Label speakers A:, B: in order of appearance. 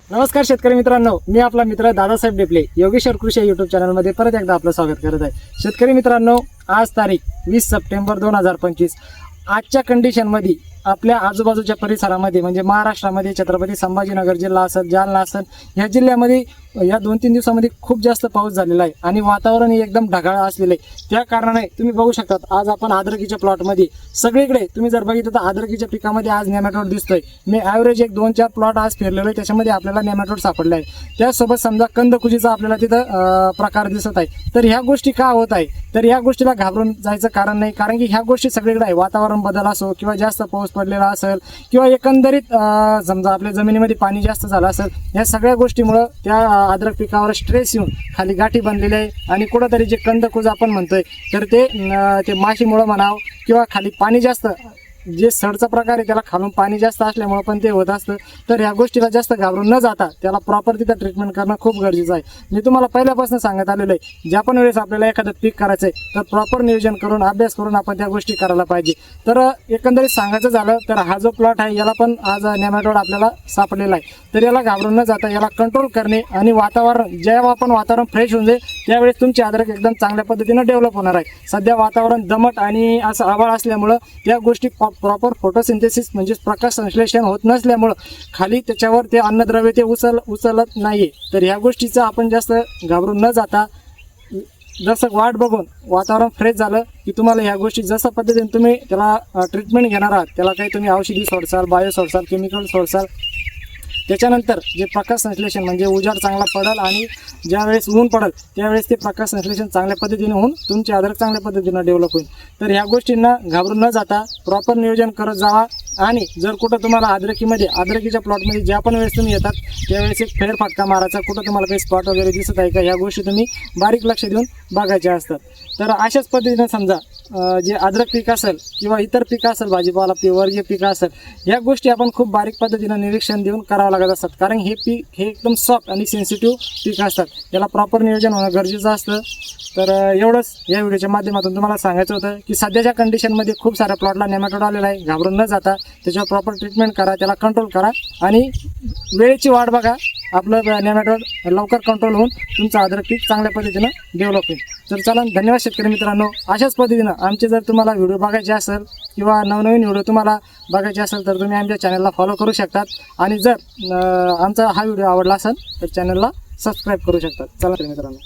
A: नमस्कार शेतकरी मित्रांनो मी आपला मित्र दादासाहेब डेपले योगेश्वर कृषी युट्यूब चॅनलमध्ये परत एकदा आपलं स्वागत करत आहे. शेतकरी मित्रांनो आज तारीख वीस सप्टेंबर दोन हजार पंचवीस. आजच्या कंडिशनमध्ये आपल्या आजूबाजूच्या परिसरामध्ये म्हणजे महाराष्ट्रामध्ये छत्रपती संभाजीनगर जिल्हा असेल जालना असेल ह्या जिल्ह्यामध्ये या दोन तीन दिवसामध्ये खूप जास्त पाऊस झालेला आहे आणि वातावरण हे एकदम ढगाळ असलेलं आहे. त्या कारणाने तुम्ही बघू शकतात आज आपण आद्रकीच्या प्लॉटमध्ये सगळीकडे तुम्ही जर बघितलं तर आद्रकीच्या पिकामध्ये आज नेमॅटोड दिसतोय. मी ॲव्हरेज एक दोन चार प्लॉट आज फिरलेलो आहे त्याच्यामध्ये आपल्याला नेमॅटोड सापडलं आहे. त्यासोबत समजा कंदकुजीचा आपल्याला तिथं प्रकार दिसत आहे. तर ह्या गोष्टी का होत आहे? तर ह्या गोष्टीला घाबरून जायचं कारण नाही कारण की ह्या गोष्टी सगळीकडे आहे. वातावरण बदल असो किंवा जास्त पाऊस पडलेला असेल किंवा एकंदरीत समजा आपल्या जमिनीमध्ये पाणी जास्त झालं असेल या सगळ्या गोष्टीमुळं त्या अद्रक पिकावर स्ट्रेस येऊन खाली गाठी बनलेली आहे आणि कुठंतरी जे कंदकुज आपण म्हणतोय तर ते ते माशीमुळं म्हणावं किंवा खाली पाणी जास्त जे सडचा प्रकार आहे त्याला खालून पाणी जास्त असल्यामुळे पण ते होत असतं. तर ह्या गोष्टीला जास्त घाबरून न जाता त्याला प्रॉपर तिथं ट्रीटमेंट करणं खूप गरजेचं आहे. मी तुम्हाला पहिल्यापासून सांगत आलेलं आहे ज्या पण वेळेस आपल्याला एखादं पीक करायचं आहे तर प्रॉपर नियोजन करून अभ्यास करून आपण त्या गोष्टी करायला पाहिजे. तर एकंदरीत सांगायचं झालं तर हा जो प्लॉट आहे याला पण आज नेमॅटोड आपल्याला सापडलेला आहे. तर याला घाबरून न जाता याला कंट्रोल करणे आणि वातावरण जेव्हा आपण वातावरण फ्रेश होऊन जाईल त्यावेळेस तुमची आदरक एकदम चांगल्या पद्धतीनं डेव्हलप होणार आहे. सध्या वातावरण दमट आणि असं आभाळ असल्यामुळं त्या गोष्टी प्रॉपर फोटोसिंथेसिस म्हणजे प्रकाश संश्लेषण होत नसल्यामुळं खाली त्याच्यावर ते अन्नद्रव्य ते उचल उचलत नाही तर ह्या गोष्टीचं आपण जास्त घाबरून न जाता जसं वाट बघून वातावरण फ्रेश झालं की तुम्हाला ह्या गोष्टी जसं पद्धतीने तुम्ही त्याला ट्रीटमेंट घेणार आहात त्याला काही तुम्ही औषधी सोडसाल बायो सोडसाल केमिकल सोडसाल त्याच्यानंतर जे प्रकाश संश्लेषण म्हणजे उजाड चांगला पडेल आणि ज्यावेळेस ऊन पडेल त्यावेळेस ते प्रकाश संश्लेषण चांगल्या पद्धतीने होऊन तुमचे अद्रक चांगल्या पद्धतीनं डेव्हलप होईल. तर ह्या गोष्टींना घाबरून न जाता प्रॉपर नियोजन करत जावा आणि जर कुठं तुम्हाला अद्रकीमध्ये अद्रकीच्या प्लॉटमध्ये ज्या पण वेळेस तुम्ही येतात त्यावेळेस एक फेरफाटका मारायचा. कुठं तुम्हाला काही स्पॉट वगैरे दिसत आहे का? ह्या गोष्टी तुम्ही बारीक लक्ष देऊन बघायच्या असतात. तर अशाच पद्धतीनं समजा जे अद्रक पीक असेल किंवा इतर पीक असेल भाजीपाला पी वर्गीय पिकं असेल या गोष्टी आपण खूप बारीक पद्धतीनं निरीक्षण देऊन करावं लागत असतात. कारण हे पीक हे एकदम सॉफ्ट आणि सेन्सिटिव्ह पीक असतात. याला प्रॉपर नियोजन होणं गरजेचं असतं. तर एवढंच या व्हिडिओच्या माध्यमातून तुम्हाला सांगायचं होतं की सध्याच्या कंडिशनमध्ये खूप साऱ्या प्लॉटला नेमॅटोड आलेला आहे. घाबरून न जाता त्याच्यावर प्रॉपर ट्रीटमेंट करा त्याला कंट्रोल करा आणि वेळेची वाट बघा. आपलं नेमॅटोड लवकर कंट्रोल होऊन तुमचं अद्रक पीक चांगल्या पद्धतीनं डेव्हलप होईल. तर चला धन्यवाद शेतकरी मित्रांनो. अशाच पद्धतीनं आमचे जर तुम्हाला व्हिडिओ बघायचे असेल किंवा नवनवीन व्हिडिओ तुम्हाला बघायचे असेल तर तुम्ही आमच्या चॅनलला फॉलो करू शकतात. आणि जर आमचा हा व्हिडिओ आवडला असेल तर चॅनलला सबस्क्राईब करू शकतात. चला तर मित्रांनो.